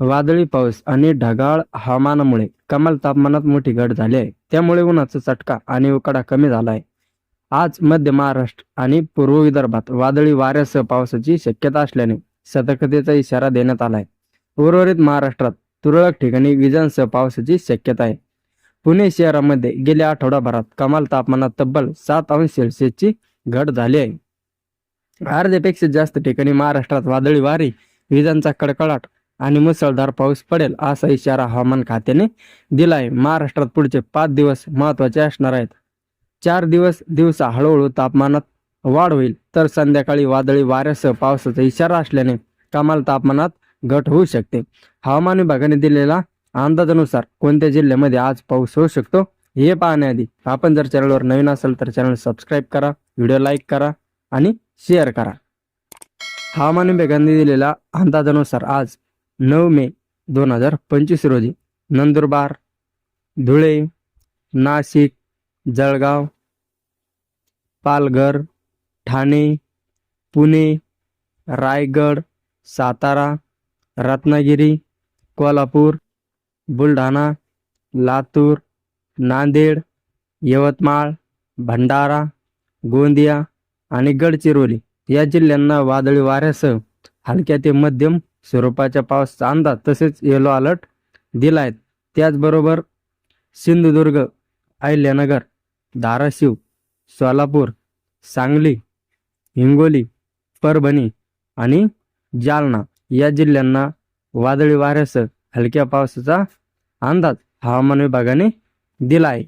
वादळी पाऊस आणि ढगाळ हवामानामुळे कमाल तापमानात मोठी घट झाली आहे. त्यामुळे उन्हाचा चटका आणि उकाडा कमी झाला आहे आज मध्य महाराष्ट्र आणि पूर्व विदर्भात वादळी वाऱ्यासह पावसाची शक्यता असल्याने सतर्कतेचा इशारा देण्यात आला आहे उर्वरित महाराष्ट्रात तुरळक ठिकाणी विजांसह पावसाची शक्यता आहे. पुणे शहरामध्ये गेल्या आठवडाभरात कमाल तापमानात तब्बल सात अंश सेल्सिअसची घट झाली आहे. अर्ध्यापेक्षा जास्त ठिकाणी महाराष्ट्रात वादळी वारी विजांचा कडकडाट आणि मुसळधार पाऊस पडेल असा इशारा हवामान खात्याने दिला आहे महाराष्ट्रात पुढचे पाच दिवस महत्त्वाचे असणार आहेत. चार दिवस दिवसा हळूहळू तापमानात वाढ होईल तर संध्याकाळी वादळी वाऱ्यासह पावसाचा इशारा असल्याने कमाल तापमानात घट होऊ शकते. हवामान विभागाने दिलेला अंदाजानुसार कोणत्या जिल्ह्यामध्ये आज पाऊस होऊ शकतो हे पाहण्याआधी आपण जर चॅनलवर नवीन असेल तर चॅनल सबस्क्राईब करा व्हिडिओ लाईक करा आणि शेअर करा. हवामान विभागाने दिलेल्या अंदाजानुसार आज नऊ मे दोन हजार पंचवीस रोजी नंदुरबार धुळे नाशिक जळगाव पालघर ठाणे पुणे रायगड सातारा रत्नागिरी कोल्हापूर बुलढाणा लातूर नांदेड यवतमाळ भंडारा गोंदिया आणि गडचिरोली या जिल्ह्यांना वादळी वाऱ्यासह हलक्या ते मध्यम स्वरूपाच्या पावसाचा अंदाज तसेच येलो अलर्ट दिला आहे त्याचबरोबर सिंधुदुर्ग अहिल्यानगर धाराशिव सोलापूर सांगली हिंगोली परभणी आणि जालना या जिल्ह्यांना वादळी वाऱ्यासह हलक्या पावसाचा अंदाज हवामान विभागाने दिला आहे